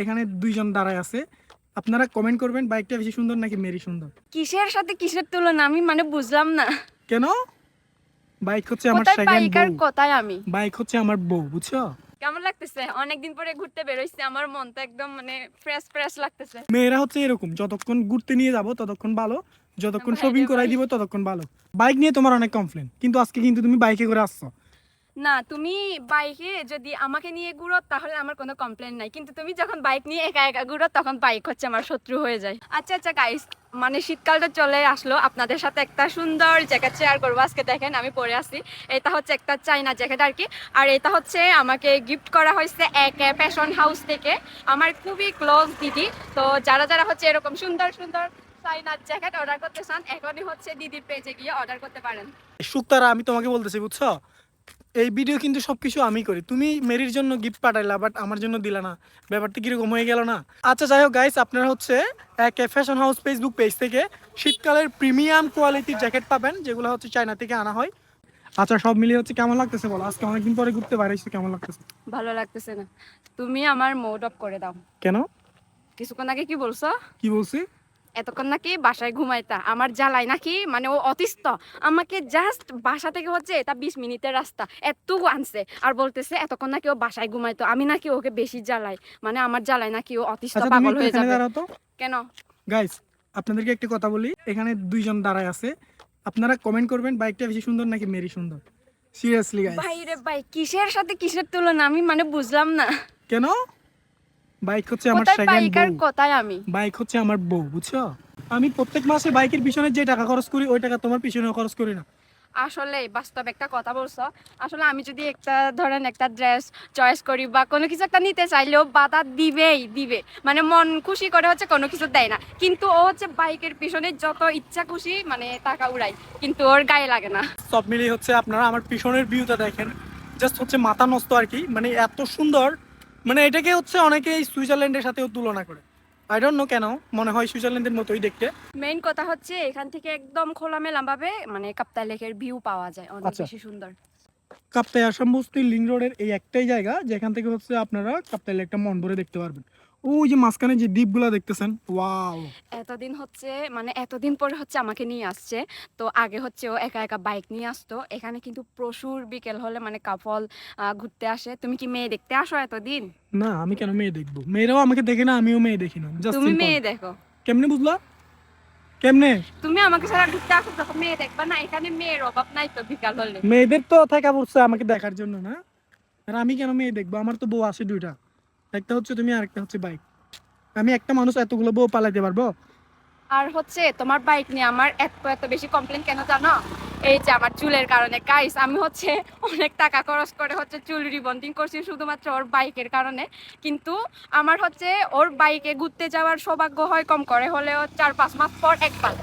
এখানে দুইজন দাঁড়ায় আছে। আপনারা কমেন্ট করবেন বাইকটা বেশি সুন্দর নাকি মেরি সুন্দর? কিসের সাথে কিসের তুলনা? আমি মানে বুঝলাম না। কেন? বাইক হচ্ছে আমার সেকেন্ড বউ। কোথায় আমি? বাইক হচ্ছে আমার বউ বুঝছ? কেমন লাগতেছে? অনেকদিন পরে ঘুরতে বেরোইছি আমার মন তো একদম মানে ফ্রেশ ফ্রেশ লাগতেছে। মেয়েরা হচ্ছে এরকম যতক্ষণ ঘুরতে নিয়ে যাব ততক্ষণ ভালো যতক্ষণ শপিং করাই দিব ততক্ষণ ভালো। বাইক নিয়ে তোমার অনেক কমপ্লেন কিন্তু আজকে কিন্তু তুমি বাইকে করে আসছো। না, তুমি বাইকে যদি আমাকে নিয়ে ঘুরো, তাহলে আমার কোনো কমপ্লেন নাই। কিন্তু তুমি যখন বাইক নিয়ে একা একা ঘুরো, তখন বাইক হচ্ছে আমার শত্রু হয়ে যায়। আচ্ছা আচ্ছা গাইস মানে শীতকালটা চলে আসলো। আপনাদের সাথে একটা সুন্দর জ্যাকেট শেয়ার করব। আজকে দেখেন, আমি পরে আছি। এটা হচ্ছে একটা চাইনা জ্যাকেট আর কি। আর এটা হচ্ছে আমাকে গিফট করা হয়েছে এক ফ্যাশন হাউস থেকে। আমার খুবই ক্লোজ দিদি। তো যারা যারা হচ্ছে এরকম সুন্দর সুন্দর চাইনার জ্যাকেট অর্ডার করতে চান, এখনই হচ্ছে দিদির পেজে গিয়ে অর্ডার করতে পারেন। শুক্তারা আমি তোমাকে বলতেছি, বুঝছ? এই ভিডিও কিন্তু সবকিছু আমি করি। তুমি মেরির জন্য গিফট পাঠাইলা বাট আমার জন্য দিলা না। ব্যাপারটা কীরকম হয়ে গেল না? আচ্ছা যাই হোক গাইস আপনারা হচ্ছে এক ফ্যাশন হাউস ফেসবুক পেজ থেকে শীতকালের প্রিমিয়াম কোয়ালিটির জ্যাকেট পাবেন যেগুলো হচ্ছে চায়না থেকে আনা হয়। আচ্ছা সব মিলিয়ে হচ্ছে কেমন লাগতেছে বলো? আজকে অনেকদিন পরে ঘুরতে বাইরে এসেছে কেমন লাগতেছে? ভালো লাগতেছে না। তুমি আমার মোড অফ করে দাও। কেন? কিছুক্ষণ আগে কি বলছো? কি বলছি? এতক্ষণ নাকি বাসায় ঘুমাইতা। আমার জ্বালাই নাকি মানে ও অতিষ্ঠ। আমাকে জাস্ট বাসা থেকে হচ্ছে এটা বিশ মিনিটের রাস্তা এতটুকু আনছে। আর বলতেছে এতক্ষণ নাকি ও বাসায় ঘুমাইতো আমি নাকি ওকে বেশি জ্বালাই। মানে আমার জ্বালাই নাকি ও অতিষ্ঠ আচ্ছা পাগল হয়ে যাবে। কেন? গাইস আপনাদেরকে একটি কথা বলি এখানে দুইজন দাঁড়ায় আছে। আপনারা কমেন্ট করবেন বাইকটা বেশি সুন্দর নাকি মেরি সুন্দর? সিরিয়াসলি গাইস ভাই রে ভাই কিসের সাথে কিসের তুলনা? আমি মানে বুঝলাম না। কেন? বাইক হচ্ছে আমার সেকেন্ড বউ। কোথায় আমি? বাইক হচ্ছে আমার বউ বুঝছ? আমি প্রত্যেক মাসে বাইকের পিছনে যে টাকা খরচ করি ওই টাকা তোমার পিছনে খরচ করি না। আসলে বাস্তব একটা কথা বলছো। আসলে আমি যদি একটা ধরেন একটা ড্রেস চয়েস করি বা কোনো কিছু একটা নিতে চাইলেও বাধা দিবেই দিবে। মানে মন খুশি করে হচ্ছে কোনো কিছু দেয় না। কিন্তু ও হচ্ছে বাইকের পিছনে যত ইচ্ছা খুশি মানে টাকা উড়াই কিন্তু ওর গায়ে লাগে না। সব মিলিয়ে হচ্ছে আপনারা আমার পিছনের ভিউটা দেখেন। জাস্ট হচ্ছে মাথা নষ্ট আর কি। মানে এত সুন্দর মানে এটাকে হচ্ছে অনেকে সুইজারল্যান্ডের সাথেও তুলনা করে। আই ডোন্ট নো কেন মনে হয় সুইজারল্যান্ডের মতোই দেখতে। মেইন কথা হচ্ছে এখান থেকে একদম খোলামেলা ভাবে মানে কাপ্তাই লেকের ভিউ পাওয়া যায় অনেক আচ্ছা। বেশি সুন্দর। কাপ্তাই আসাম বস্তি লিং রোডের এই একটাই জায়গা যেখান থেকে হচ্ছে আপনারা কাপ্তাই লেকটা মন ভরে দেখতে পারবেন। ওই যে মাঝখানে যে দ্বীপগুলো দেখতেছেন ওয়াও। এতদিন হচ্ছে মানে এতদিন পরে হচ্ছে আমাকে নিয়ে আসছে। তো আগে হচ্ছে ও একা একা বাইক নিয়ে আসতো। এখানে কিন্তু প্রচুর বিকেল হলে মানে কাপল ঘুরতে আসে। তুমি কি মেয়ে দেখতে আসো এতদিন? না আমি কেন মেয়ে দেখব? মেয়েরাও আমাকে দেখে না আমিও মেয়ে দেখি না। তুমি মেয়ে দেখো। কেমনে বুঝলা? কেমনে? তুমি আমাকে সারা ঘুরতে আসো তখন মেয়ে দেখবা না? এখানে মেয়ের অভাব নাই তো বিকাল হলে। মেয়েদের তো থাকা পড়ছে আমাকে দেখার জন্য না? আর আমি কেন মেয়ে দেখব? আমার তো বউ আছে দুইটা। একটা হচ্ছে তুমি আর একটা হচ্ছে বাইক আমি একটা মানুষ, এতগুলো বউ পালাইতে পারব? আর হচ্ছে তোমার বাইক নিয়ে আমার এত এত বেশি কমপ্লেন কেন জানো? এই যে আমার চুলের কারণে। গাইস আমি হচ্ছে অনেক টাকা খরচ করে হচ্ছে চুল রিবন্ডিং করছি শুধুমাত্র ওর বাইকের কারণে। কিন্তু আমার হচ্ছে ওর বাইকে ঘুরতে যাওয়ার সৌভাগ্য হয় কম করে হলেও চার পাঁচ মাস পর একবার।